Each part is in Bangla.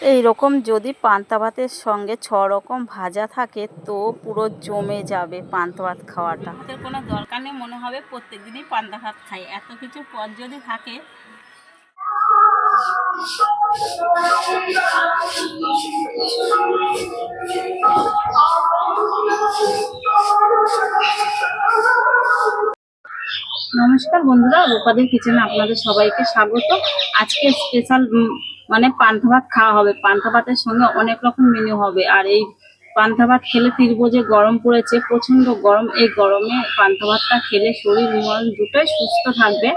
এই রকম যদি পান্তা ভাতের সঙ্গে ছ রকম ভাজা থাকে তো পুরো জমে যাবে পান্তা ভাত খাওয়াটা। ভাতের কোনো দরকার নেই মনে হবে প্রত্যেক দিনই পান্তা ভাত খাই। এত কিছু পদ যদি থাকে নমস্কার বন্ধুরা রূপাদের কিচেনে আপনাদের সবাইকে স্বাগত। আজকে স্পেশাল মানে পান্তা ভাত খাওয়া হবে। পান্তা ভাতের সঙ্গে অনেক রকম মেনু হবে। আর এই পান্তা ভাত খেলে ফিরবো যে গরম পড়েছে প্রচণ্ড গরম, এই গরমে পান্তা ভাতটা খেলে শরীর মন দুটোই সুস্থ থাকবে।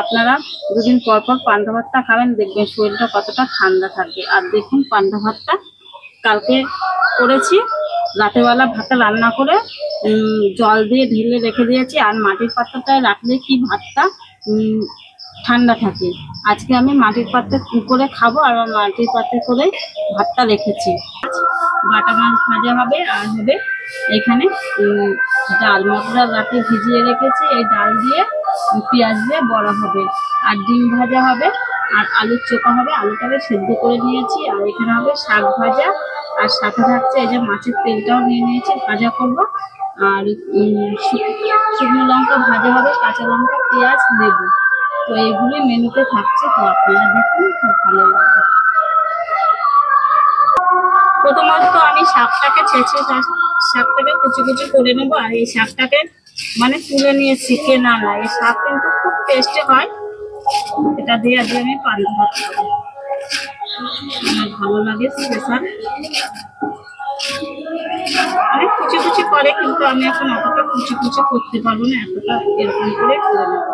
আপনারা দুদিন পর পর পান্তা ভাতটা খাবেন, দেখবেন শরীরটা কতটা ঠান্ডা থাকবে। আর দেখুন পান্তা ভাতটা কালকে করেছি, রাতেরবেলা ভাতটা রান্না করে জল দিয়ে ঢেলে রেখে দিয়েছি। আর মাটির পাত্রটায় রাখলে কি ভাতটা ঠান্ডা থাকে। আজকে আমি মাটির পাত্রে করে খাব আর মাটির পাত্রে করে ভাতটা রেখেছি। বাটা মাছ ভাজা হবে আর হবে এখানে ডাল মটর রাতে ভিজিয়ে রেখেছি। এই ডাল দিয়ে পেঁয়াজ দিয়ে বড়া হবে। আর ডিম ভাজা হবে আর আলুর চোখা হবে। আলুটাকে সেদ্ধ করে নিয়েছি। আর এখানে হবে শাক ভাজা। আর সাথে থাকছে এই যে মাছের তেলটাও নিয়ে নিয়েছি, ভাজা করব। আর শুকনো লঙ্কা ভাজা হবে, কাঁচা লঙ্কা, পেঁয়াজ, লেবু। তো এইগুলোই মেনুতে থাকছে, তো আপনারা দেখুন খুব ভালো লাগবে। প্রথমত আমি শাকটাকে ছেঁচে শাকটাকে কুচি কুচি করে নেব, আর এই শাকটাকে মানে তুলে নিয়ে শিখে না না, এই শাক কিন্তু খুব টেস্টি হয়। এটা দিয়ে আজকে আমি পান্তা ভাত খাব। ভালো লাগে স্পেশাল অনেক কুচি কুচি করে কিন্তু আমি এখন অতটা কুচি কুচি করতে পারব না, এতটা এরকম করে করে নেব।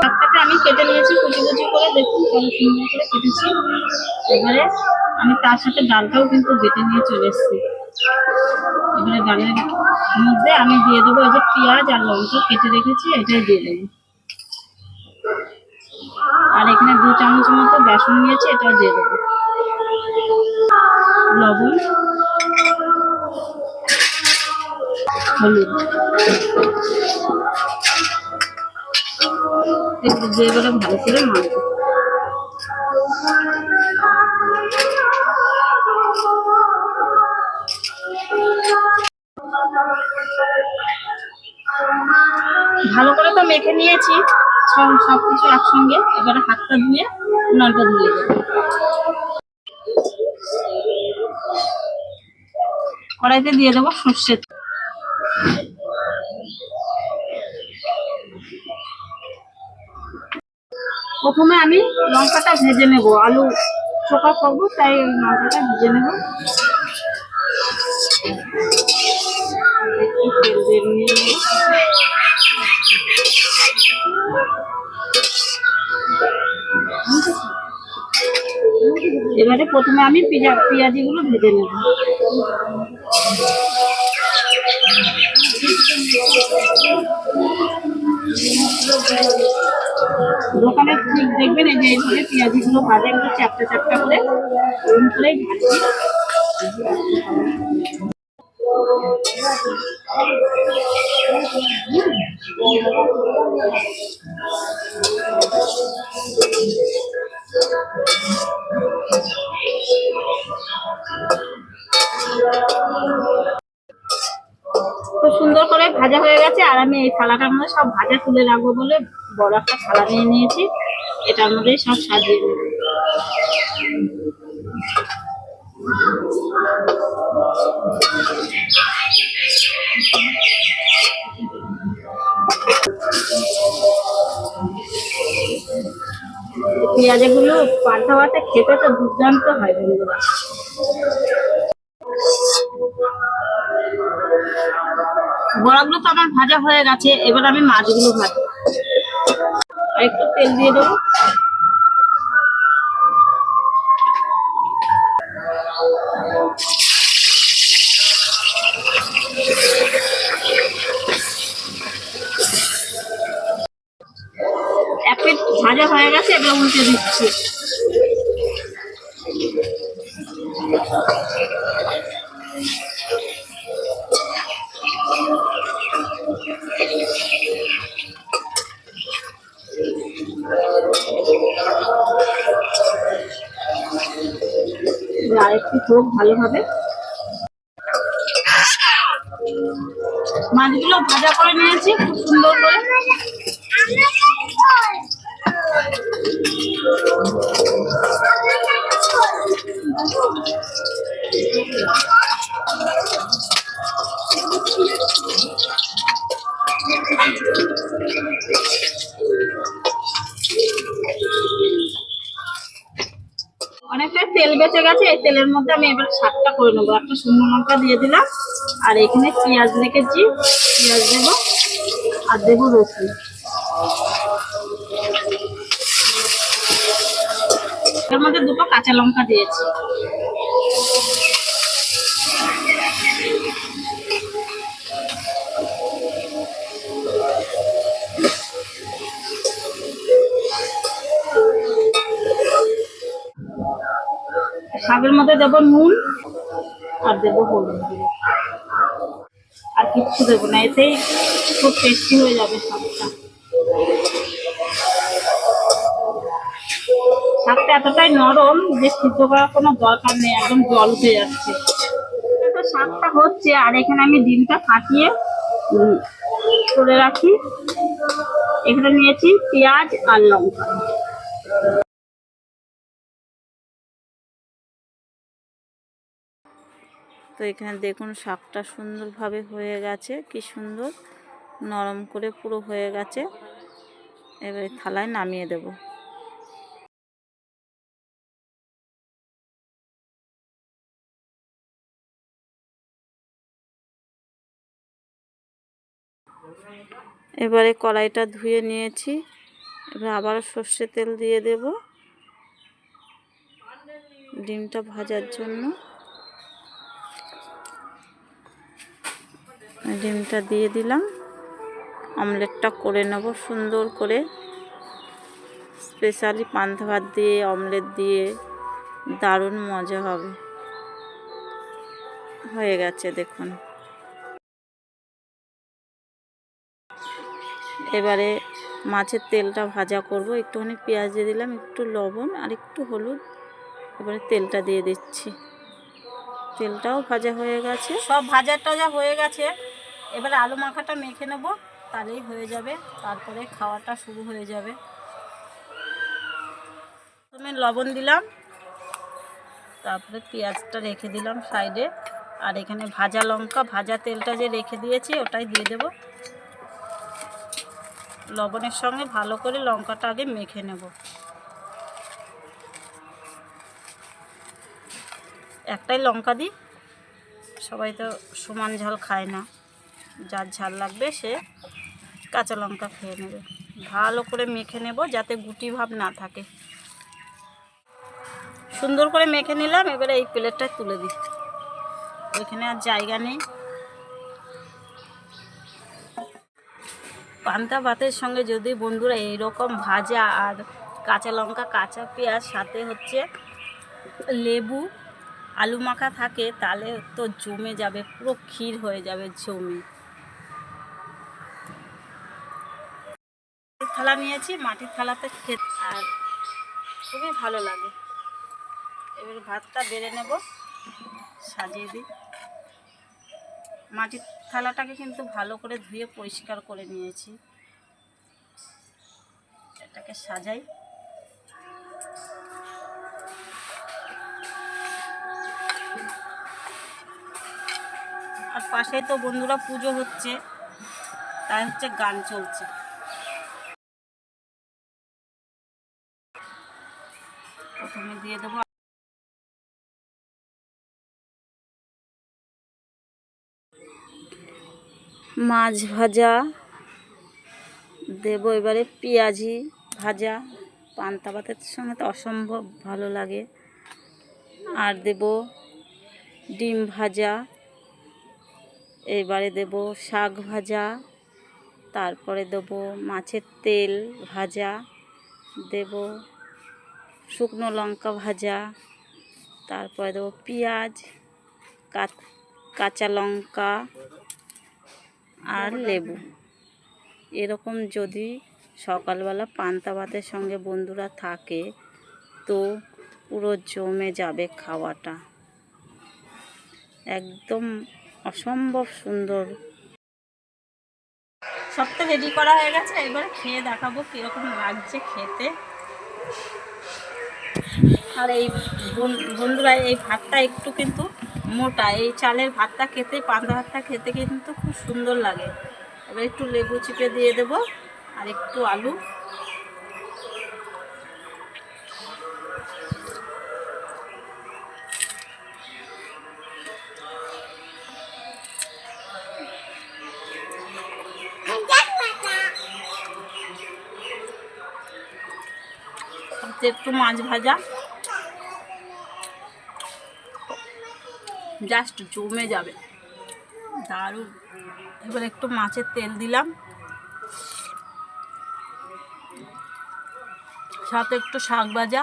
শাকটাকে আমি কেটে নিয়েছি, কুচি কুচি করে দেখুন কত সুন্দর করে কেটেছি। এবারে আমি তার সাথে ডালটাও কিন্তু বেটে নিয়ে চলে এসেছি। এবারে ডালের মধ্যে আমি দিয়ে দেবো এই যে পেঁয়াজ আর লঙ্কা কেটে রেখেছি, এটাই দিয়ে দেবো। আর এখানে দু চামচ মতো বেসন নিয়েছি, এটাও দিয়ে দেবো। লবণ হলুদ। ভালো করে মাখবো ভালো করে তো মেখে নিয়েছি। সব সব কিছু একসঙ্গে। এবারে হাতটা ধুয়ে নলটা ধুয়ে কড়াইতে দিয়ে দেবো সর্ষের প্রথমে আমি লঙ্কাটা ভেজে নেব। আলু চোখা করব, তাই লঙ্কাটা ভেজে নেব। এবারে প্রথমে আমি পেঁয়া পেঁয়াজিগুলো ভেজে নেব। দোকানে দেখবেন এই যে এইভাবে পেঁয়াজিগুলো ভাজে একটু চ্যাপটা চ্যাপটা করে ভাজি। খুব সুন্দর করে ভাজা হয়ে গেছে, আর আমি এই থালাটার মধ্যে সব ভাজা তুলে রাখব বলে বড় একটা থালা নিয়ে নিয়েছি। এটার মধ্যেই সব সাজিয়ে নেব। পেঁয়াজগুলো ভাতে খেতে তো দুর্দান্ত হয় বন্ধুরা। বড়াগুলো তো আমার ভাজা হয়ে গেছে, এবার আমি মাছগুলো ভাজবো। আর একটু তেল দিয়ে দেবো। ভাজা হয়ে গেছে, এবার উল্টে দিচ্ছি। হোক ভালোভাবে মাছগুলো ভাজা করে নিয়েছি খুব সুন্দর করে। অনেকটা তেল বেঁচে গেছে, এই তেলের মধ্যে আমি এবার শাকটা করে নেব। একটা শুকনো লঙ্কা দিয়ে দিলাম, আর এখানে পেঁয়াজ রেখেছি। পেঁয়াজ দেবো আর দেবো রসুন। এর মধ্যে দুটো কাঁচা লঙ্কা দিয়েছি। শাকের মধ্যে দেবো নুন আর দেবো হলুদ আর কিচ্ছু দেবো না, এতেই খুব টেস্টি হয়ে যাবে শাকটা। শাকটা এতটাই নরম যে সিদ্ধ করার কোনো দরকার নেই, একদম জল উঠে যাচ্ছে। শাকটা হচ্ছে, আর এখানে আমি ডিমটা ফাটিয়ে করে রাখি। এখানে নিয়েছি পেঁয়াজ আর লঙ্কা। তো এখানে দেখুন শাকটা সুন্দরভাবে হয়ে গেছে, কি সুন্দর। নরম করে পুরো হয়ে গেছে। এবারে থালায় নামিয়ে দেব। এবারে কড়াইটা ধুয়ে নিয়েছি। এবার আবার সর্ষে তেল দিয়ে দেব। ডিমটা ভাজার জন্য। ডিমটা দিয়ে দিলাম। অমলেটটা করে নেব সুন্দর করে। স্পেশালি পান্তা ভাত দিয়ে, অমলেট দিয়ে দারুণ মজা হবে। হয়ে গেছে দেখুন। এবারে মাছের তেলটা ভাজা করব। একটুখানি পেঁয়াজ দিয়ে দিলাম, একটু লবণ আর একটু হলুদ। এবারে তেলটা দিয়ে দিচ্ছি। তেলটাও ভাজা হয়ে গেছে। সব ভাজা টাজা হয়ে গেছে এবারে আলু মাখাটা মেখে নেব, তাহলেই হয়ে যাবে। তারপরে খাওয়াটা শুরু হয়ে যাবে। প্রথমে লবণ দিলাম, তারপরে পেঁয়াজটা রেখে দিলাম সাইডে। আর এখানে ভাজা লঙ্কা, ভাজা তেলটা যে রেখে দিয়েছি, ওটাই দিয়ে দেব। লবণের সঙ্গে ভালো করে লঙ্কাটা আগে মেখে নেব। একটাই লঙ্কা দিই, সবাই তো সমান ঝাল খায় না। যার ঝাল লাগবে সে কাঁচা লঙ্কা খেয়ে নেবে। ভালো করে মেখে নেব যাতে গুটি ভাব না থাকে। সুন্দর করে মেখে নিলাম, এবারে এই প্লেটটা তুলে দিই। ওইখানে আর জায়গা নেই। পান্তা ভাতের সঙ্গে যদি বন্ধুরা এইরকম ভাজা আর কাঁচা লঙ্কা, কাঁচা পেঁয়াজ, সাথে হচ্ছে লেবু, আলু মাখা থাকে, তাহলে তো জমে যাবে, পুরো ক্ষীর হয়ে যাবে জমে। থালা নিয়েছি, মাটির থালাতে খেতে আর খুবই ভালো লাগে। এবার ভাতটা বেড়ে নেব, সাজিয়ে দিই। মাটির থালাটাকে কিন্তু ভালো করে ধুয়ে পরিষ্কার করে নিয়েছি। এটাকে সাজাই। আর পাশে তো বন্ধুরা পুজো হচ্ছে, তাই হচ্ছে গান চলছে। প্রথমে দিয়ে দেবো। মাছ ভাজা, দেব এবারে পেঁয়াজি ভাজা। পান্তা ভাতের সঙ্গে তো অসম্ভব ভালো লাগে। আর দেব ডিম ভাজা, এবারে দেব শাক ভাজা, তারপরে দেব মাছের তেল ভাজা, দেব শুকনো লঙ্কা ভাজা, তারপরে দেবো পেঁয়াজ কাঁচ- লঙ্কা আর লেবু। এরকম যদি সকালবেলা পান্তা ভাতের সঙ্গে বন্ধুরা থাকে, তো পুরো জমে যাবে খাওয়াটা। একদম অসম্ভব সুন্দর। সব তো রেডি করা হয়ে গেছে, এবারে খেয়ে দেখাবো কীরকম লাগছে খেতে। আর এই বন- বন্ধুরা, এই ভাতটা একটু কিন্তু মোটা। এই চালের ভাতটা খেতে, পান্তা ভাতটা খেতে কিন্তু খুব সুন্দর লাগে। এবার একটু লেবু চিপে দিয়ে দেব, আর একটু আলু। সাথে একটু মাছ ভাজা। জাস্ট জমে যাবে। দারুণ। এবার একটু মাছের তেল দিলাম। সাথে একটু শাক ভাজা।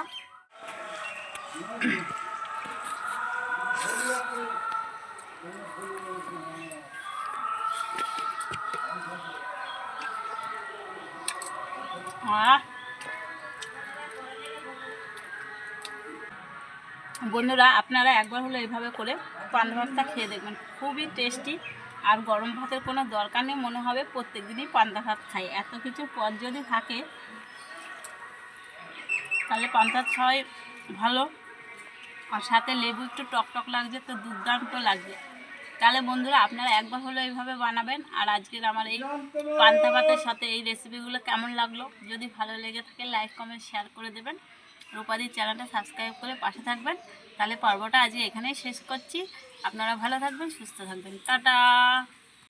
আহ! বন্ধুরা, আপনারা একবার হলো এইভাবে করে পান্তা ভাতটা খেয়ে দেখবেন। খুবই টেস্টি আর গরম ভাতের কোনো দরকার নেই, মনে হবে প্রত্যেক দিনই পান্তা ভাত খাই। এত কিছু পদ যদি থাকে, তাহলে পান্তা খাওয়াই ভালো, আর সাথে লেবু একটু টক টক লাগছে, তো দুর্দান্ত লাগছে তাহলে বন্ধুরা, আপনারা একবার হলো এইভাবে বানাবেন, আর আজকের আমার এই পান্তা ভাতের সাথে এই রেসিপিগুলো কেমন লাগল? যদি ভালো লেগে থাকে লাইক কমেন্ট শেয়ার করে দেবেন। রূপাদির চ্যানেলটা সাবস্ক্রাইব করে পাশে থাকবেন। তাহলে পর্বটা আজ এখানেই শেষ করছি। আপনারা ভালো থাকবেন সুস্থ থাকবেন। টাটা!